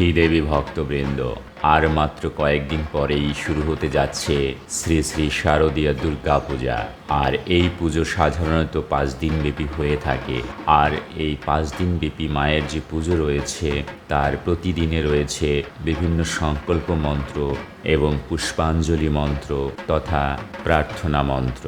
সুধী দেবী ভক্তবৃন্দ, আর মাত্র কয়েকদিন পরেই শুরু হতে যাচ্ছে শ্রী শ্রী শারদীয় দুর্গা পূজা। আর এই পুজো সাধারণত পাঁচ দিন ব্যাপী হয়ে থাকে। আর এই পাঁচ দিন ব্যাপী মায়ের যে পুজো রয়েছে, তার প্রতিদিনে রয়েছে বিভিন্ন সংকল্প মন্ত্র এবং পুষ্পাঞ্জলি মন্ত্র তথা প্রার্থনা মন্ত্র।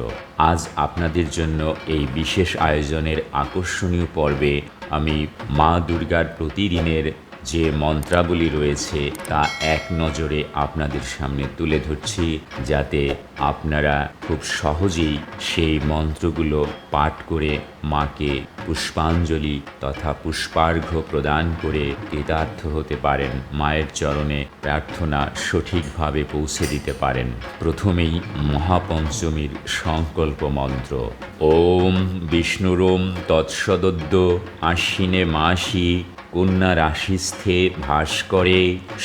আজ আপনাদের জন্য এই বিশেষ আয়োজনের আকর্ষণীয় পর্বে আমি মা দুর্গার প্রতিদিনের যে মন্ত্রাবলী রয়েছে তা এক নজরে আপনাদের সামনে তুলে ধরছি যাতে আপনারা খুব সহজেই সেই মন্ত্রগুলো পাঠ করে মাকে পুষ্পাঞ্জলি তথা পুষ্পার্ঘ্য প্রদান করে কৃতার্থ হতে পারেন। মায়ের চরণে প্রার্থনা সঠিকভাবে পৌঁছে দিতে পারেন। প্রথমেই মহাপঞ্চমীর সংকল্প মন্ত্র। ওম বিষ্ণুরোম তৎসদদ্য আশ্বিনে মাসি কন্যা রাশিস্থে ভাস করে,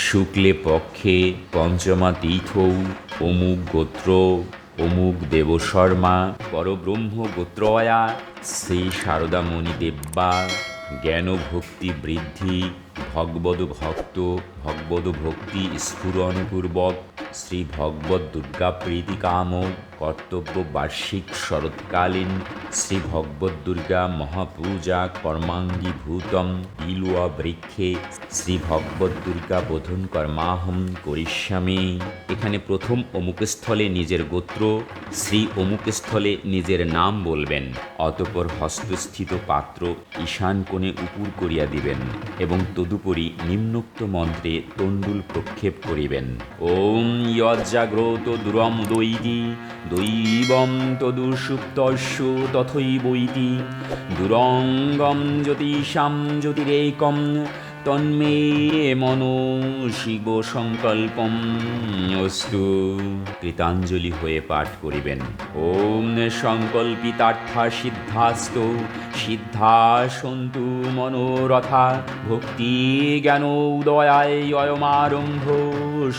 শুক্লে পক্ষে পঞ্চমা তীর্থৌ অমুক গোত্র, অমুক দেবশর্মা, পরব্রহ্ম গোত্রয়া, শ্রী শারদামণি দেব্যা জ্ঞান ভক্তি বৃদ্ধি, ভগবদ ভক্ত, ভগবদ ভক্তি স্ফুরণপূর্বক, শ্রী ভগবত দুর্গা প্রীতি কাম কর্তব্য বার্ষিক শরৎকালীন শ্রী ভগবত দুর্গা মহাপূজা কর্মাঙ্গীভূতম বিলুয়া বৃক্ষে শ্রী ভগবত দুর্গা বোধন কর্মাহম করিষ্যামি। এখানে প্রথম অমুকস্থলে নিজের গোত্র, শ্রী অমুকস্থলে নিজের নাম বলবেন। অতপর হস্তস্থিত পাত্র ঈশান কোণে উপুর করিয়া দিবেন এবং তদুপরি নিম্নোক্ত মন্ত্রে তণ্ডুল প্রক্ষেপ করিবেন। ওম যজ্জাগ্রত দুরম দৈতি দৈবম তদুসুপ্তস্য তথৈবৈতি। দুরঙ্গম জ্যোতিষাম জ্যোতিরেকম, তন্মে মনো শিব সংকল্পম অস্তু, কৃতাঞ্জলি হয়ে পাঠ করিবেন। ওম সংকল্পিতার্থা সিদ্ধাস্ত সিদ্ধা সন্তু মনোরথা, ভক্তি জ্ঞান উদয়ায় অয়মারম্ভ,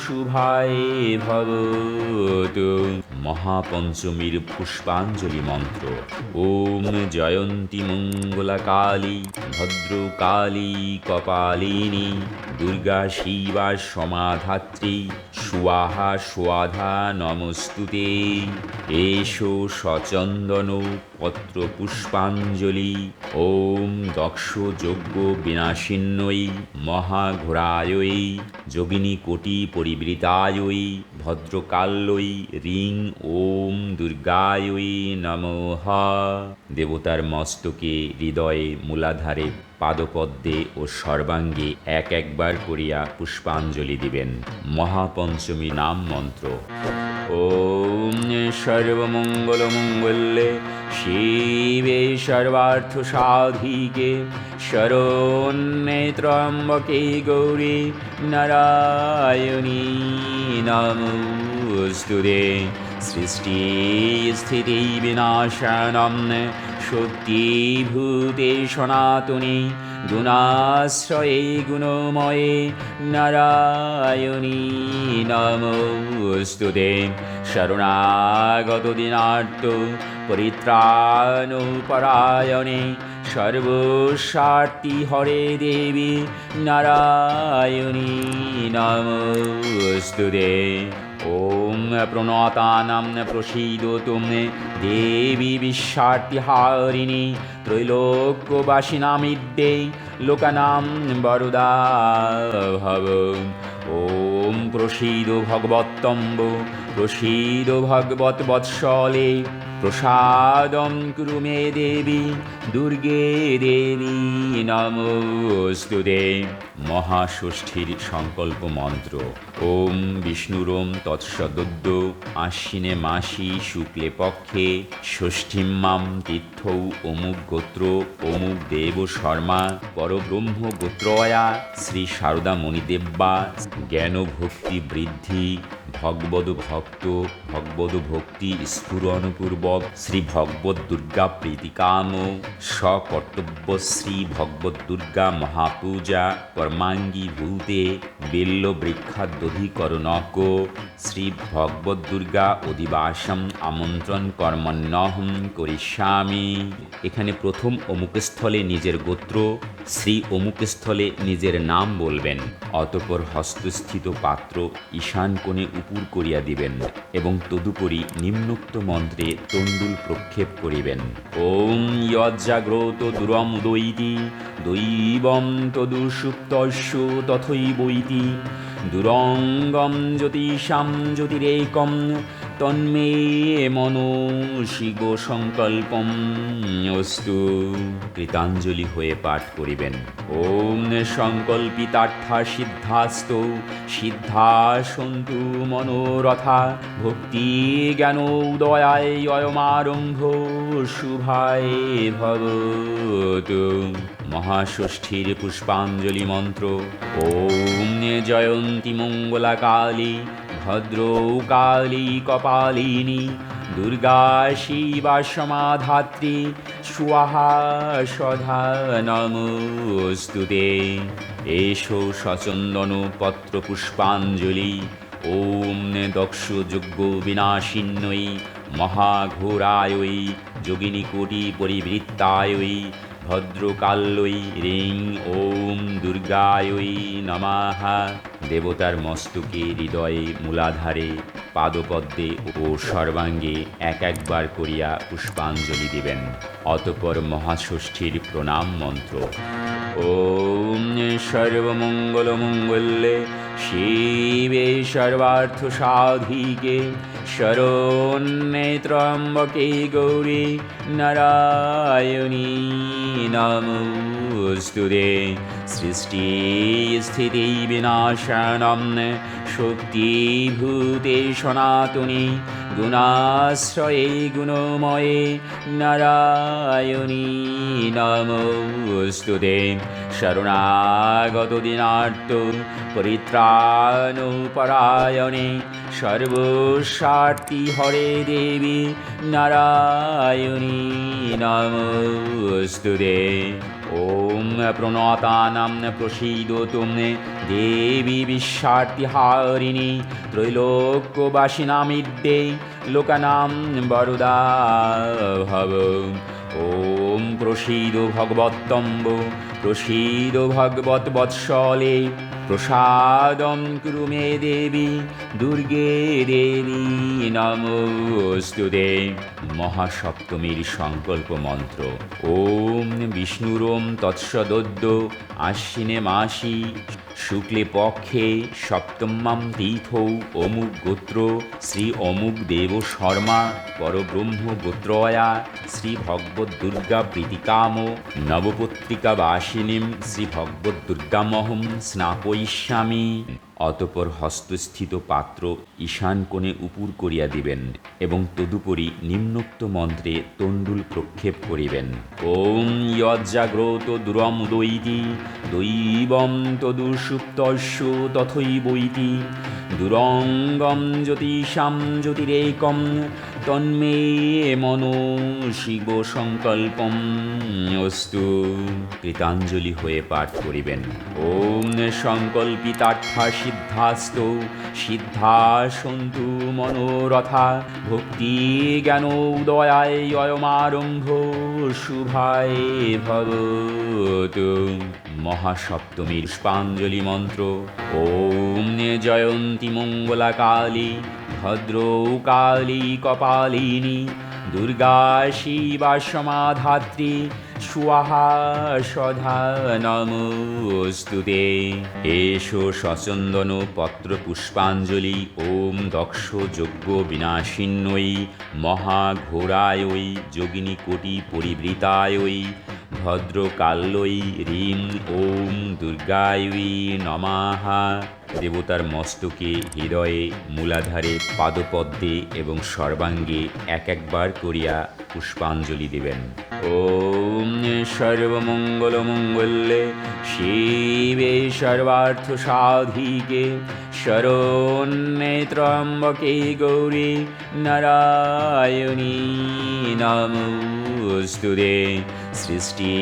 শুভায় ভবতু। মহাপঞ্চমীর পুষ্পাঞ্জলি মন্ত্র। ওম জয়ন্তী মঙ্গলা কালী ভদ্রকালী, কপালিনী, দুর্গা শিবা সমাধাত্রী সুয়াহা সুয়াধা নমস্তুতে। এষো সচন্দন পত্র পুষ্পাঞ্জলি। ওম দক্ষ যজ্ঞ বিনাশিন্নই মহাঘোরায়ই যোগিনী কোটি পরিবৃতায়ই ভদ্রকাল্যই রিং ওম দুর্গায়ই নমঃ। দেবতার মস্তকে হৃদয়ে মূলাধারে পাদপদ্মে ও সর্বাঙ্গে এক একবার করিয়া পুষ্পাঞ্জলি দিবেন। মহাপঞ্চমী নাম মন্ত্র। ওম সর্বমঙ্গলমঙ্গলে শিবে সর্বার্থ সাধিকে শরণ্যে ত্রম্বকে গৌরী নারায়ণী নমস্তুতে সৃষ্টি স্থিতি বিনাশনম শক্তিভূতে সনাতনী গুণাশ্রয়ে গুণময়ে নারায়ণী নমস্তুতে শরণাগত দিনার্থ পরিত্রাণপরায়ণে সর্বস্বার্থী হরে দেবী নারায়ণী নমস্তুতে ওম প্রণতানাম প্রসীদতু দেবী বিশ্বার্তিহারিণী ত্রৈলোক্যবাসিনামিদ্যে লোকানাম বরদা ভব ওম প্রসীদ ভগবত্তম্ব, প্রসীদ ভগবত বৎসলে প্রসাদম কুরু মে দেবী, দুর্গে দেবী নমস্তুতে মহাষষ্ঠীর সংকল্প মন্ত্র, ওম বিষ্ণুরোম তৎসদ্য আশ্বিনে মাসি শুক্লে পক্ষে ষষ্ঠীমাম তীর্থৌ অমুক গোত্র, অমুক দেব শর্মা, পরব্রহ্ম গোত্রয়া, শ্রী শারদা মণিদেব্যা জ্ঞান ভক্তি বৃদ্ধি, ভগবদ ভক্ত, ভগবদ ভক্তি স্ফুরণপূর্বক, শ্রী ভগবত দুর্গা প্রীতিকাম সকর্তব্য শ্রী ভগবত দুর্গা মহাপূজা, কর্মাঙ্গী ভূতে বেল্য বৃক্ষাদধিকরণক শ্রী ভগবত দুর্গা অধিবাসম আমন্ত্রণ কর্মণ্যহম করিষ্যামি। এখানে প্রথম অমুকস্থলে নিজের গোত্র, শ্রী অমুকস্থলে নিজের নাম বলবেন, অতপর হস্তস্থিত পাত্র ঈশান কোণে উপুর করিয়া দিবেন এবং তদুপরি নিম্নোক্ত মন্ত্রে তণ্ডুল প্রক্ষেপ করিবেন। ওম ইয়জ্জাগ্রত দুরম দৈতি দৈবম তদুসুপ্তস্য তথৈবৈতি, দুরঙ্গম জ্যোতিষাম জ্যোতিরেকম তন্মে মনো শিব সংকল্পম অস্তু কৃতাঞ্জলি হয়ে পাঠ করিবেন ওম সংকল্পিতার্থা সিদ্ধাস্ত সিদ্ধা সন্তু মনোরথা ভক্তি জ্ঞান উদয়ায় অয়মারম্ভ শুভায় ভবতু মহাষষ্ঠীর পুষ্পাঞ্জলি মন্ত্র। ওম জয়ন্তী মঙ্গলা কালী ভদ্র কালী কপালিনী, দুর্গা শিবা সমাধাত্রী স্বাহা সধা নমস্তুতে। এসো সচন্দন পত্র পুষ্পাঞ্জলি, ওম দক্ষ যজ্ঞ বিনাশিন্নই মহাঘোরায়ই যোগিনী কোটি পরিবৃত্তায়ই ভদ্রকাল্যই রিং ওম দুর্গায়ই নমাহ দেবতার মস্তকে হৃদয়ে মূলাধারে পাদপদ্মে ও সর্বাঙ্গে এক একবার করিয়া পুষ্পাঞ্জলি দিবেন। অতপর মহাষষ্ঠীর প্রণাম মন্ত্র। ওম সর্বমঙ্গলমঙ্গলে শিবে সর্বার্থ সাধিকে শরণ্যে ত্রম্বকে গৌরী নারায়ণী নমস্তুতে সৃষ্টি স্থিতি বিনাশনম শক্তিভূতে সনাতনী গুণাশ্রয়ে গুণময়ে নারায়ণী নমস্তুতে শরণাগত দিনার্ত পরিত্রাণপরায়ণে সর্বস্বার্থী হরে দেবী নারায়ণী নমস্তুতে ওম প্রণতানাম প্রসীদ তুমনে। দেবী বিশ্বার্তিহারিণী ত্রৈলোক্যবাসিনামিদ্যে লোকানাম বরদা ভব। ওম প্রসীদ ভগবত্তম্ব। প্রসীদ ভগবত বৎসলে। প্রসাদম কুরু মে দেবী, দুর্গে দেবী নমস্তুতে মহাসপ্তমীর সংকল্প মন্ত্র। ওম বিষ্ণুরোম তৎসদদ্য আশ্বিনে মাসি। শুক্লে পক্ষে সপ্তমাম তীর্থ অমুক গোত্র শ্রী অমুক দেব শর্মা পরব্রহ্ম গোত্রয়া, শ্রী ভগবদ্দুর্গা প্রীতিকাম নবপত্রিকা বাসিনীম শ্রী ভগবদ্দুর্গামহম স্নাপয়িষ্যামি। অতপর হস্তস্থিত পাত্র ঈশান কোণে উপুর করিয়া দিবেন এবং তদুপরি নিম্নোক্ত মন্ত্রে তণ্ডুল প্রক্ষেপ করিবেন। ওম যজ্জাগ্রত দুরম দৈতি, দৈবম তদুসুপ্তস্য তথৈবৈতি, দুরঙ্গম জ্যোতিষাম জ্যোতিরেকম তন্মে মনো শিব সংকল্পম অস্তু। কৃতাঞ্জলি হয়ে পাঠ করিবেন। ওম সংকল্পিতার্থা সিদ্ধাস্ত। সিদ্ধা সন্তু মনোরথা। ভক্তি জ্ঞান উদয়ায় অয়মারম্ভ। শুভায় ভবতু। মহাসপ্তমীর পুষ্পাঞ্জলি মন্ত্র। ওম জয়ন্তী মঙ্গলা কালী ভদ্র কালী কপালিনী, দুর্গা শিবা সমাধাত্রী স্বাহা সধা নমস্তুতে এসো সচন্দন পত্র পুষ্পাঞ্জলি, ওম দক্ষ যজ্ঞ বিনাশিন্নই মহাঘোরায়ই যোগিনী কোটি পরিবৃতায়ই, ভদ্রকাল্যই রিম ওম দুর্গায়ী নমাহা। দেবতার মস্তকে, হৃদয়ে, মূলাধারে, পাদপদ্মে এবং সর্বাঙ্গে এক একবার করিয়া পুষ্পাঞ্জলি দেবেন। ওম সর্বমঙ্গল মঙ্গলে শিবে সর্বার্থ সাধিকে শরণ্যে ত্রম্বকে গৌরী নারায়ণী নমস্তুতে। সৃষ্টি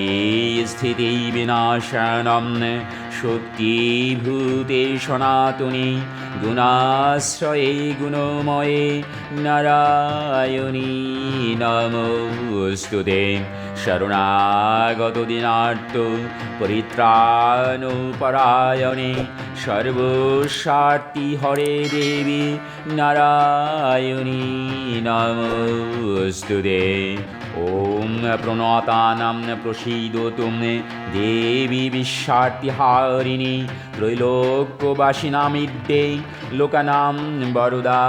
স্থিতি বিনাশানম শক্তিভূতে সনাতনী গুণাশ্রয়ে গুণময়ে নারায়ণী নমস্তুতে শরণাগত দিনার্থ পরিত্রাণপরায়ণে সর্বস্বার্থী হরে দেবী নারায়ণী নমস্তুতে ওম প্রণতানাম প্রসীদতু দেবী বিশ্বার্তিহারিণী ত্রৈলোক্যবাসিনামিদ্যে লোকানাম বরদা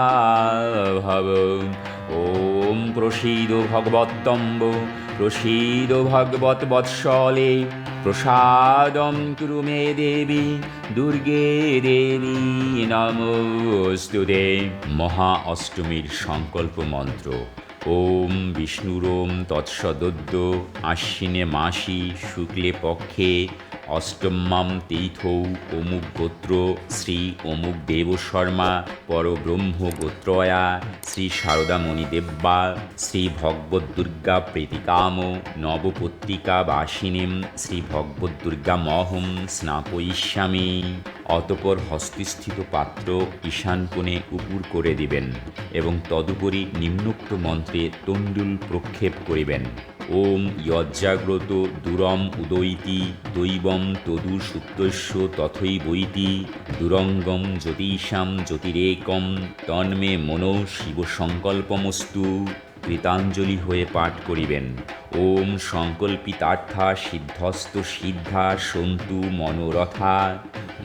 ভব ওম প্রসীদ ভগবত্তম্ব প্রসীদ ভগবত বৎসলে প্রসাদম কুরু মে দেবী দুর্গে দেবী নমস্তুতে মহা অষ্টমীর সংকল্প মন্ত্র ওম বিষ্ণুরোম তৎসদদ্য আশ্বিনে মাসি শুক্লে পক্ষে অষ্টম্যাম তীর্থৌ অমুক গোত্র, শ্রী অমুক দেব শর্মা পরব্রহ্ম গোত্রয়া শ্রী শারদামণি দেব্যা শ্রী ভগবত দুর্গা প্রীতিকাম, নবপত্রিকা বাসিনীম, শ্রী ভগবত দুর্গা মহম স্নাপয়িষ্যামি। অতপর হস্তস্থিত পাত্র ঈশান কোণে উপুর করে দিবেন এবং তদুপরি নিম্নোক্ত মন্ত্রে তণ্ডুল প্রক্ষেপ করিবেন। ওম যজ্জাগ্রত দুরম উদৈতি দৈবম তদু সুপ্তস্য তথৈ বৈতি দুরঙ্গম জ্যোতিষাম জ্যোতিরেকম তন্মে মনো শিব সংকল্পমস্তু কৃতাঞ্জলি হয়ে পাঠ করিবেন। ওম সংকল্পিতার্থা সিদ্ধস্ত সিদ্ধা সন্তু মনোরথা।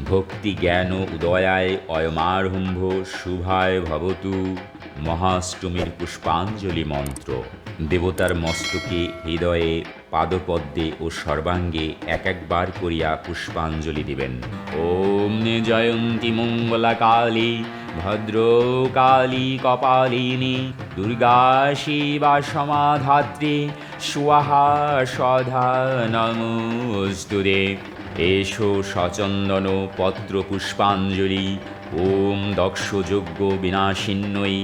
ভক্তি জ্ঞান উদয়ায় অয়মারম্ভ শুভায় ভবতু। মহাষ্টমীর পুষ্পাঞ্জলি মন্ত্র। দেবতার মস্তকে হৃদয়ে পাদপদ্মে ও সর্বাঙ্গে এক একবার করিয়া পুষ্পাঞ্জলি দিবেন। ওম জয়ন্তী মঙ্গলা কালী ভদ্রকালী কপালিনী, দুর্গা শিবা সমাধাত্রী স্বাহা সধা নমস্তুরে এষো সচন্দন পত্র পুষ্পাঞ্জলি, ওম দক্ষযজ্ঞ বিনাশিন্নই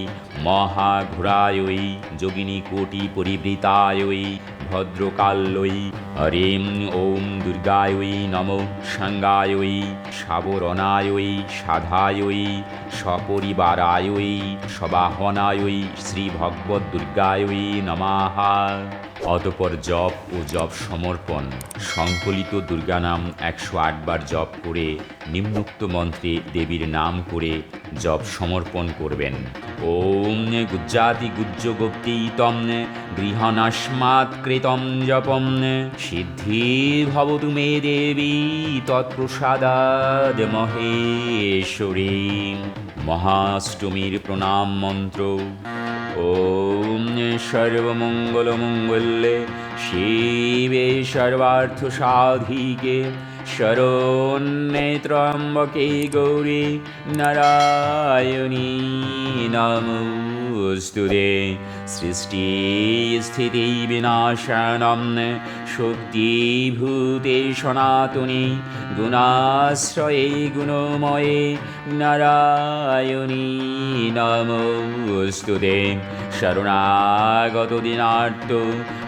মহাঘোরায়ই যোগিনী কোটি পরিবৃতায়ই ভদ্রকাল্যই হরিম ওম দুর্গায়ই নম সাঙ্গায়ই সাবরণায়ই সাধায়ই সপরিবারায়ই সবাহনায়ই শ্রীভগবদ্দুর্গায়ই নমাহা অতপর জপ ও জপ সমর্পণ, সংকলিত দুর্গা নাম একশো আটবার জপ করে, নিম্নোক্ত মন্ত্রে দেবীর নাম করে জপ সমর্পণ করবেন। ওম গুজ্জাতি গুজ্জ গোপ্তীতম গৃহনাস্মাৎ কৃতম জপম। সিদ্ধি ভবতু মে দেবী তৎপ্রসাদাদ মহেশ্বরী। মহাষ্টমীর প্রণাম মন্ত্র। ওম সর্বমঙ্গলমঙ্গলে শিবে সর্বার্থ সাধিকে ত্রম্বকে গৌরী নারায়ণী নমস্তুতে সৃষ্টি স্থিতি বিনাশানম শক্তিভূতে সনাতনী গুণাশ্রয়ে গুণময়ে নারায়ণী নমস্তুতে শরণাগত দিনার্থ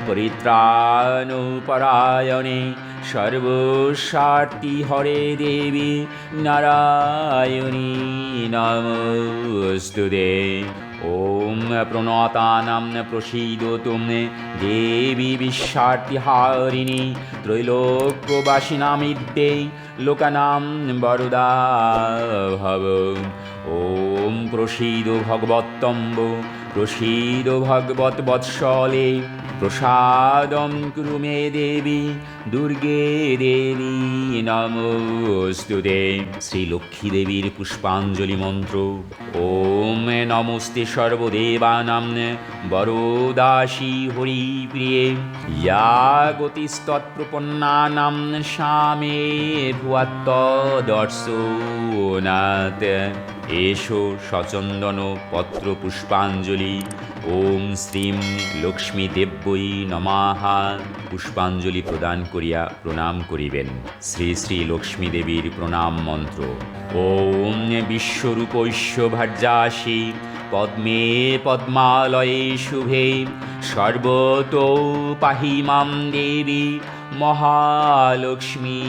পরিত্রাণপরায়ণে সর্বস্বার্থী হরে দেবী নারায়ণী নমস্তুতে ওম প্রণতানাম প্রসীদতু দেবী বিশ্বার্তিহারিণী ত্রৈলোক্যবাসিনামিদ্যে লোকানাম বরদা ভব ওম প্রসীদ ভগবত্তম্ব প্রসীদ ভগবত বৎসলে প্রসাদম কুরু মে দেবী, দুর্গে দেবী নমস্তুতে শ্রী লক্ষ্মী দেবীর পুষ্পাঞ্জলি মন্ত্র। ওম নমস্তে সর্বদেবানাম বরদাসী হরিপ্রিয়ে। ইয়া গতিস্তৎপ্রপন্নানাম স্বামে ভুয়াত্ত দর্শনাথ এষো সচন্দন পত্র পুষ্পাঞ্জলি ওম শ্রীম লক্ষ্মী দেব্যই নমাহা। পুষ্পাঞ্জলি প্রদান করিয়া প্রণাম করিবেন। শ্রী শ্রী লক্ষ্মী দেবীর প্রণাম মন্ত্র। ওম বিশ্বরূপৈশ্য ভার্যাসী পদ্মে পদ্মালয়ে শুভে। সর্বতো পাহি মাম দেবী মহালক্ষ্মী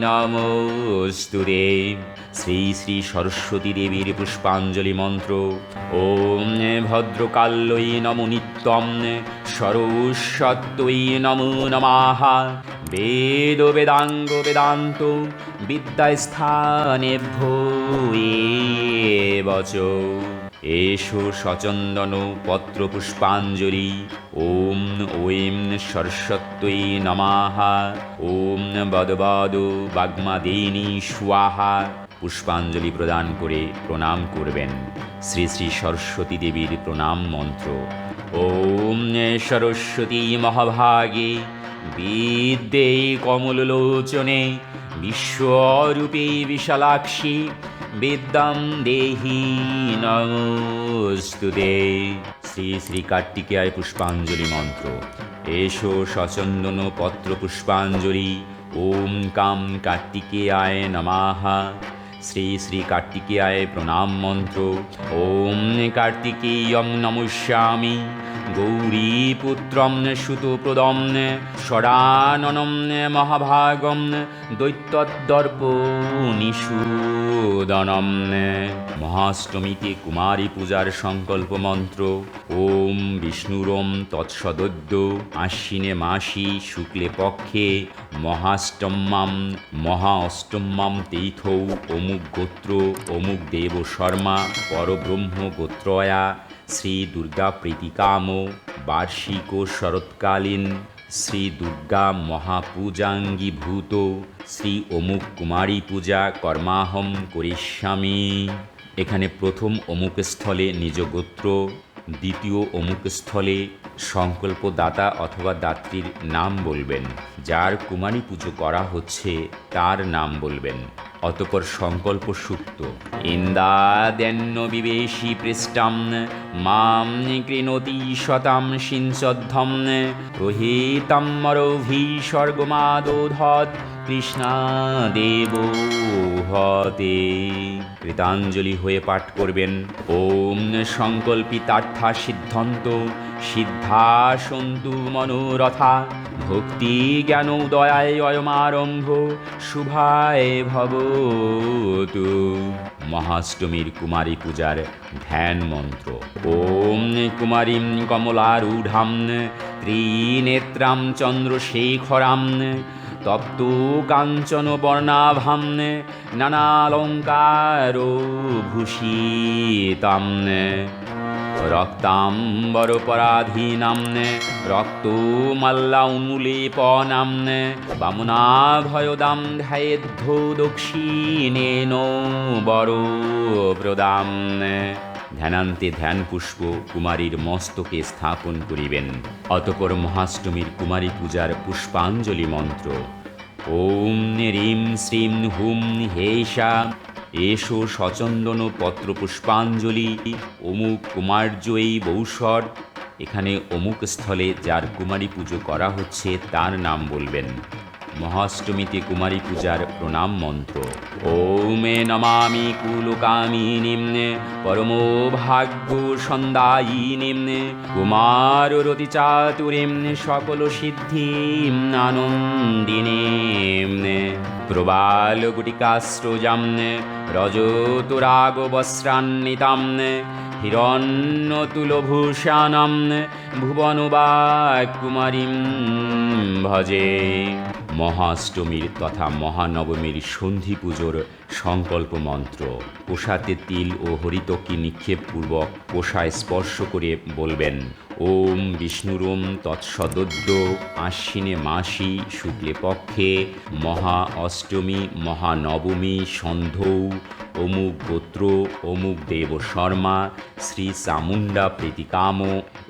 নমস্তুরে শ্রী শ্রী সরস্বতী দেবীর পুষ্পাঞ্জলি মন্ত্র। ওম ভদ্রকাল্যই নমো নিত্যম সরস্বত্যই নমো নমাহা। বেদ বেদাঙ্গ বেদান্ত বিদ্যাস্থানেভ্যো বচ এষো সচন্দন পত্র পুষ্পাঞ্জলি ওম ঐম সরস্বত্যই নমাহা। ওম বদবদ বাগ্মাদিনী স্বাহা পুষ্পাঞ্জলি প্রদান করে প্রণাম করবেন। শ্রী শ্রী সরস্বতী দেবীর প্রণাম মন্ত্র। ওম সরস্বতী মহাভাগে বিদ্যে কমললোচনে বিশ্বরূপে বিশালাক্ষী বিদ্যাম দেহি নমস্তুতে। শ্রী শ্রী কার্তিকেয় পুষ্পাঞ্জলি মন্ত্র। এষো সচন্দন পত্র পুষ্পাঞ্জলি। ওম কাম কার্তিকেয়ায় নমাহা। শ্রী শ্রী কার্তিকেয়ায় প্রণাম মন্ত্র। ওম কার্তিকেয়ম নমস্যামি গৌরীপুত্রম সুতপ্রদম ষড়াননম মহাভাগম দৈত্যদর্প নিষূদনম মহাষ্টমীতে কুমারী পূজার সংকল্প মন্ত্র ওম বিষ্ণুরম তৎসদদ্য, আশ্বিনে মাসি শুক্লে পক্ষে মহাষ্টম্যাম মহা অষ্টম্যাম তীর্থৌ অমুক গোত্র, অমুক দেব শর্মা, পরব্রহ্ম গোত্রয়া শ্রী দুর্গা প্রীতিকাম, বার্ষিক শরৎকালীন, শ্রী দুর্গা মহাপূজাঙ্গীভূত শ্রী অমুক কুমারী পূজা কর্মাহম করিষ্যামি। এখানে প্রথম অমুক স্থলে নিজ গোত্র, দ্বিতীয় অমুক স্থলে সংকল্পদাতা অথবা দাত্রীর নাম বলবেন। যার কুমারী পুজো করা হচ্ছে, তার নাম বলবেন। অতপর সংকল্প সুক্ত ইন্দাদেন্য বিবেশী পৃষ্ঠাম মাম কৃণতি শতাম সিঞ্চদ্ধম প্রহিতাম মরভি স্বর্গমাদোধৎ কৃষ্ণা দেব হতে কৃতাঞ্জলি হয়ে পাঠ করবেন। ওম সংকল্পিতার্থা সিদ্ধান্ত সিদ্ধা সন্তু মনোরথা, ভক্তি জ্ঞান দয়ায় অয়মারম্ভ, শুভায় ভবতু। মহাষ্টমীর কুমারী পূজার ধ্যান মন্ত্র। ওম কুমারীম কমলারূঢ়াম, ত্রিনেত্রাম চন্দ্রশেখরাম তপ্ত কাঞ্চন বর্ণাভাম নানালঙ্কার ভূষিতাম রক্তাম্বরপরাধীনাম্নে রক্ত মাল্লা উন্মূলেপনাম্নে বামুনাভয়দাম ধ্যায়েদ্ধ দক্ষিণেন বড় প্রদাম্নে ধ্যানান্তে ধ্যান পুষ্প কুমারীর মস্তকে স্থাপন করিবেন। অতপর মহাষ্টমীর কুমারী পূজার পুষ্পাঞ্জলি মন্ত্র। ওম রিম শ্রীম হুম হেষা এসো সচন্দন পত্র পুষ্পাঞ্জলি। অমুক কুমার্যই বৌসর। এখানে অমুক স্থলে যার কুমারী পুজো করা হচ্ছে তার নাম বলবেন। মহাষ্টমীতে কুমারী পূজার প্রণাম মন্ত্র। ওমে নমামি কুলকামি নিম্নে পরম ভাগ্য সন্দায়ী নিম্নে কুমার রতি চাতুরিম, সকল সিদ্ধি আনন্দিনে প্রবাল গুটিকাশ্রজাম্নে রজতুরাগ বস্ত্রান্বিতাম্নে হিরণ্যতুলভূষাণাম ভুবনবা কুমারীম ভজে। মহাষ্টমীর তথা মহানবমীর সন্ধি পুজোর সংকল্প মন্ত্র। পোষাতে তিল ও হরিতকি নিক্ষেপপূর্বক পোষায় স্পর্শ করে বলবেন, ওম বিষ্ণুরোম তৎসদদ্য আশ্বিনে মাসি শুক্লে পক্ষে মহা অষ্টমী মহানবমী সন্ধৌ অমুক গোত্র, অমুক দেব শর্মা, শ্রী চামুণ্ডা প্রীতিকাম,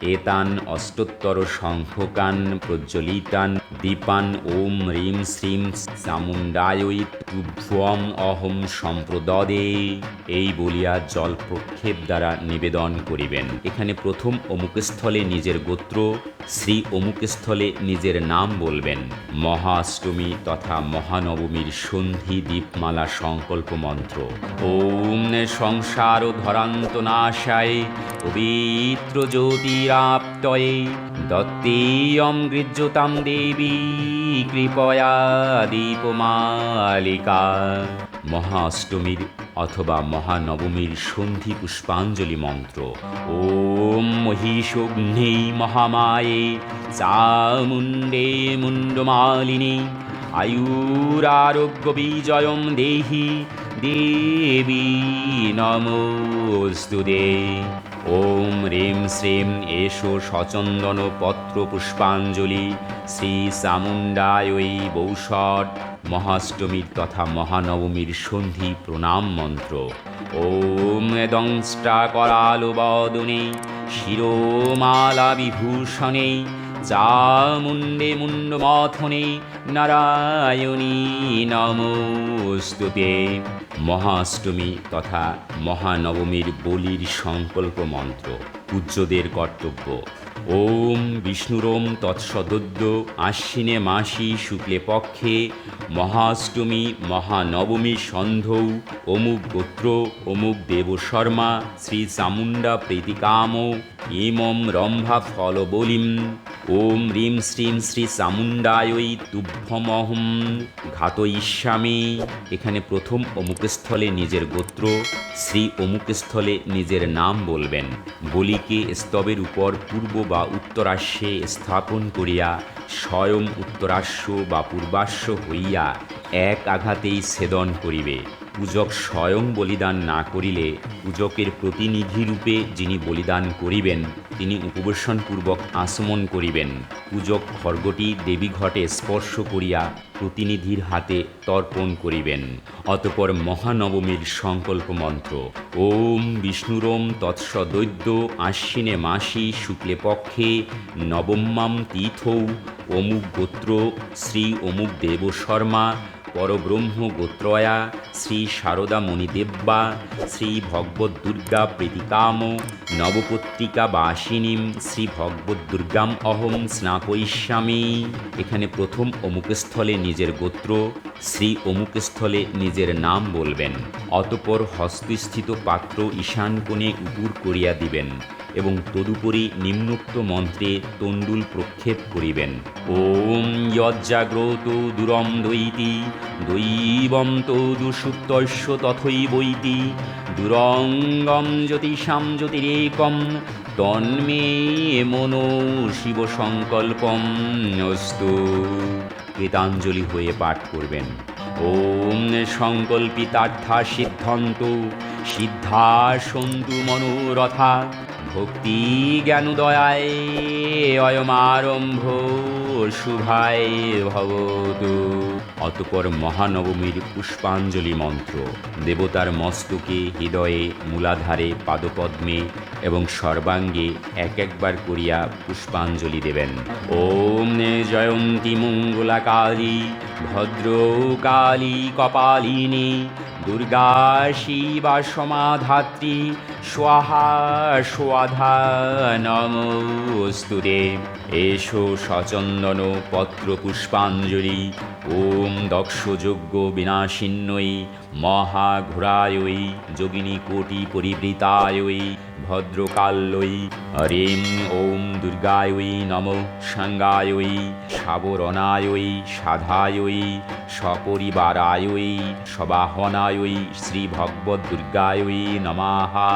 এতান অষ্টোত্তর শঙ্খকান প্রজ্বলিতান, দীপান ওম হ্রিম শ্রীম চামুণ্ডায়ৈ তুভ্যম অহম সম্প্রদদে। এই বলিয়া জল প্রক্ষেপ দ্বারা নিবেদন করিবেন। এখানে প্রথম অমুকস্থলে নিজের গোত্র, শ্রী অমুকস্থলে নিজের নাম বলবেন। মহাষ্টমী তথা মহানবমীর সন্ধি দীপমালা সংকল্প মন্ত্র ওম সংসার ধরান্ত নাশায় পবিত্র জ্যোতিরাপ্তয়ে দত্তেয়ম গৃহ্যতাম দেবী কৃপয়া দীপমালিকা মহাষ্টমীর অথবা মহানবমীর সন্ধি পুষ্পাঞ্জলি মন্ত্র। ওম মহিষগ্নেই মহামায়ে, চামুণ্ডে মুণ্ডমালিনী আয়ুরারোগ্য বিজয়ম দেহি দেবী নমস্তুদে ওম রেম শ্রেম এষো সচন্দন পত্র পুষ্পাঞ্জলি। শ্রী চামুণ্ডায়ৈ বৌষট মহাষ্টমীর তথা মহানবমীর সন্ধি প্রণাম মন্ত্র। ওম দংষ্টা করালো বদনে শিরোমালা বিভূষণে চামুণ্ডে মুণ্ডমথনে নারায়ণী নমস্তুতে মহাষ্টমী তথা মহানবমীর বলির সংকল্প মন্ত্র, পূজ্যদের কর্তব্য। ওম বিষ্ণুরোম তৎসদদ্য আশ্বিনে মাসি শুক্লে পক্ষে মহাষ্টমী, মহানবমী সন্ধৌ অমুক গোত্র, অমুক দেবশর্মা, শ্রী চামুণ্ডা প্রীতিকাম। ইমম রম্ভা ফলবলিম ওম হ্রিম শ্রীম শ্রী চামুণ্ডায়ৈ তুভ্যমহম। ঘাতয়িষ্যামি এখানে প্রথম অমুকস্থলে নিজের গোত্র, শ্রী অমুকস্থলে নিজের নাম বলবেন। বলিকে স্তবের উপর পূর্ব বা উত্তরাশ্বে স্থাপন করিয়া, স্বয়ং উত্তরাশ্ব বা পূর্বাশ্ব হইয়া এক আঘাতেই ছেদন করিবে। পূজক স্বয়ং বলিদান না করিলে পূজকের প্রতিনিধি রূপে যিনি বলিদান করিবেন, তিনি উপবেশনপূর্বক আচমন করিবেন। পূজক খর্গটি দেবীঘটে স্পর্শ করিয়া প্রতিনিধির হাতে তর্পণ করিবেন। অতপর মহানবমীর সংকল্প মন্ত্র ওম বিষ্ণুরোম তৎসদৈদ্য আশ্বিনে মাসি শুক্লে পক্ষে নবম্যাম তীর্থৌ অমুক গোত্র শ্রী অমুক দেব শর্মা পরব্রহ্ম গোত্রয়া শ্রী শারদা মণিদেব্বা শ্রী ভগবত দুর্গা প্রীতিকাম, নবপত্রিকা বাসিনীম, শ্রী ভগবত দুর্গাম অহম স্নাপয়িষ্যামি। এখানে প্রথম অমুকস্থলে নিজের গোত্র, শ্রী অমুকস্থলে নিজের নাম বলবেন। অতপর হস্তস্থিত পাত্র ঈশান কোণে উপুর করিয়া দিবেন। এবং তদুপরি নিম্নোক্ত মন্ত্রে তণ্ডুল প্রক্ষেপ করিবেন। ওম যজ্জাগ্রত দুরম দৈতি, দৈবম তদুসুপ্তস্য তথৈবৈতি, দুরঙ্গম জ্যোতিষাম জ্যোতিরেকম, তন্মে মনো শিব সংকল্পম অস্তু কৃতাঞ্জলি হয়ে পাঠ করবেন। ওম সংকল্পিতার্থা সিদ্ধান্ত সিদ্ধা সন্তু মনোরথা। ভক্তি জ্ঞান দয়ায় অয়মারম্ভ শুভায় ভবতু। অতপর মহানবমীর পুষ্পাঞ্জলি মন্ত্র, দেবতার মস্তকে হৃদয়ে মূলাধারে পাদপদ্মে এবং সর্বাঙ্গে এক একবার করিয়া পুষ্পাঞ্জলি দেবেন। ওম জয়ন্তী মঙ্গলা কালী ভদ্র কালী কপালিনী দুর্গা শিবা সমাধাত্রী স্বাহা স্বাধা নমস্তুতে এসো সচন্দন পত্র পুষ্পাঞ্জলি, ওম দক্ষযজ্ঞ বিনাশিন্নই মহাঘোরায়ই যোগিনী কোটি পরিবৃতায়ই ভদ্রকাল্যই হরিম ওম দুর্গায়ই নম সাঙ্গায়ই, সাবরণায়ই সাধায়ই, সপরিবারায়ই সবাহনায়ই শ্রী ভগবত দুর্গায়ই নমাহা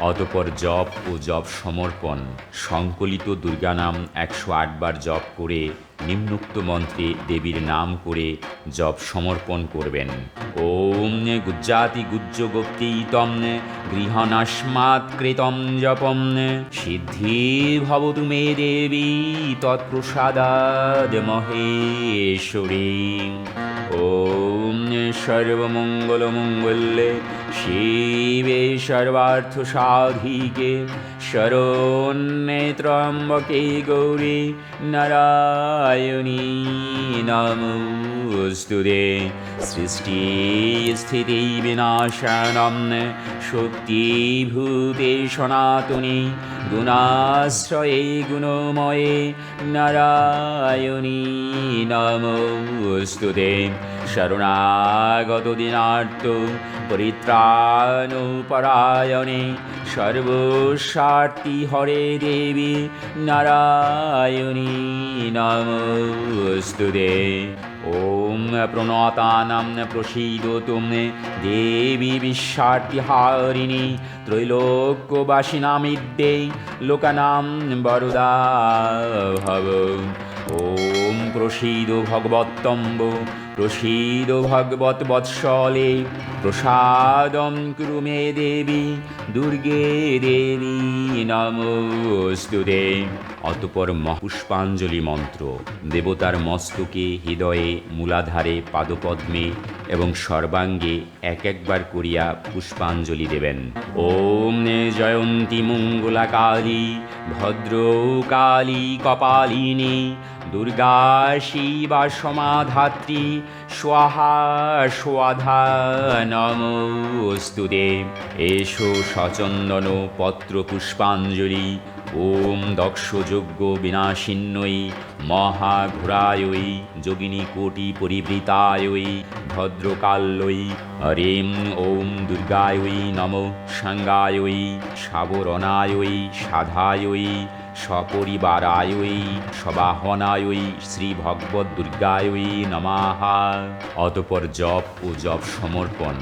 অতপর জপ ও জপ সমর্পণ। সংকলিত দুর্গা নাম একশো আটবার জপ করে নিম্নোক্ত মন্ত্রে দেবীর নাম করে জপ সমর্পণ করবেন। ওম গুজ্জাতি গুজ্জ গোপ্তম গৃহনাস্মাৎ কৃতম জপম। সিদ্ধি ভবতু মে দেবী, তৎপ্রসাদাদ মহেশ্বরী। ওম সর্বমঙ্গলমঙ্গলে শিবে সর্বার্থ সাধিকে শরণ্যে গৌরী নারায়ণী নমস্তুতে। সৃষ্টি স্থিতি বিনাশনম শক্তিভূতে সনাতনী গুণাশ্রয়ে গুণময়ে নারায়ণী নমস্তুতে। শরণাগত দিনার্থ পরিত্রাণপরায়ণে সর্বস্বার্থী হরে দেবী নারায়ণী নমস্তুতে ওম প্রণতানাম প্রসীদতু দেবী বিশ্বার্তিহারিণী ত্রৈলোক্যবাসিনামিদ্যে লোকানাম বরদা ভব ওম প্রসীদ ভগবত্তম্ব। প্রসীদ ভগবত বৎসলে প্রসাদম ক্রুমে দেবী, দুর্গে দেবী নমস্তুতে অতপর মহুষ্পাঞ্জলি মন্ত্র, দেবতার মস্তকে হৃদয়ে মূলাধারে পাদপদ্মে এবং সর্বাঙ্গে এক একবার করিয়া পুষ্পাঞ্জলি দেবেন। ওম জয়ন্তী মঙ্গলা কালী ভদ্র কালী কপালিনী, দুর্গা শিবা সমাধাত্রী স্বাহা স্বাধা নমস্তুতে। এসো সচন্দন পত্র পুষ্পাঞ্জলি ওম দক্ষযজ্ঞ বিনাশিন্নই মহাঘোরায়ই যোগিনী কোটি পরিবৃতায়ই ভদ্রকাল্যই হরিম ওম দুর্গায়ই নম সাঙ্গায়ই সাবরণায়ই সাধায়ই সপরিবারায়ই সবাহনায়ই শ্রী ভগবত দুর্গায়ই নমাহা অতপর জপ ও জপ সমর্পণ।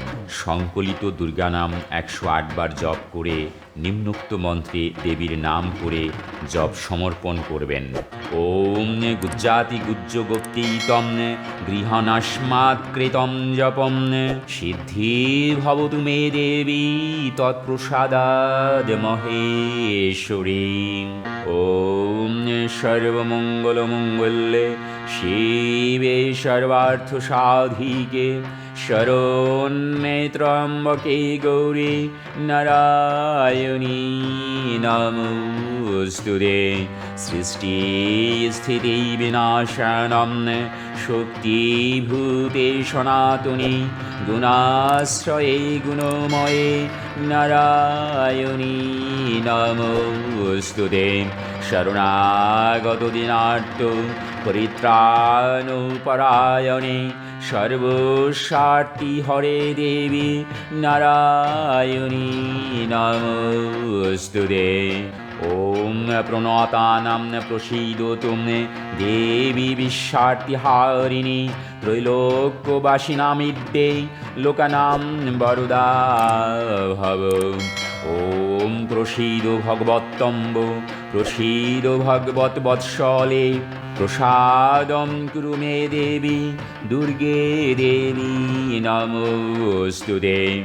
সংকলিত দুর্গা নাম একশো আটবার জপ করে নিম্নোক্ত মন্ত্রে দেবীর নাম করে জপ সমর্পণ করবেন। ওম গুজ্জাতি গুজ্জ গোপ্তীতম গৃহনাস্মাৎ কৃতম জপম। সিদ্ধি ভবতু মে দেবী তৎপ্রসাদাদ মহেশ্বরী। ওম সর্বমঙ্গলমঙ্গলে শিবে সর্বার্থ সাধিকে শরণ্যে ত্রম্বকে গৌরী নারায়ণী নমস্তুতে সৃষ্টি স্থিতি বিনাশনম শক্তিভূতে সনাতনী গুণাশ্রয়ে গুণময়ে নারায়ণী নমস্তুতে শরণাগত দিনার্থ পরিত্রাণপরায়ণে সর্বস্বার্থী হরে দেবী নারায়ণী নমস্তুতে ওম প্রণতানাম প্রসীদতু দেবী বিশ্বার্তিহারিণী ত্রৈলোক্যবাসিনামিদ্যে লোকানাম বরদা ভব ওম প্রসীদ ভগবত্তম্ব প্রসীদ ভগবত বৎসলে প্রসাদম কুরু মে দেবী দুর্গে দেবী নমস্তুতে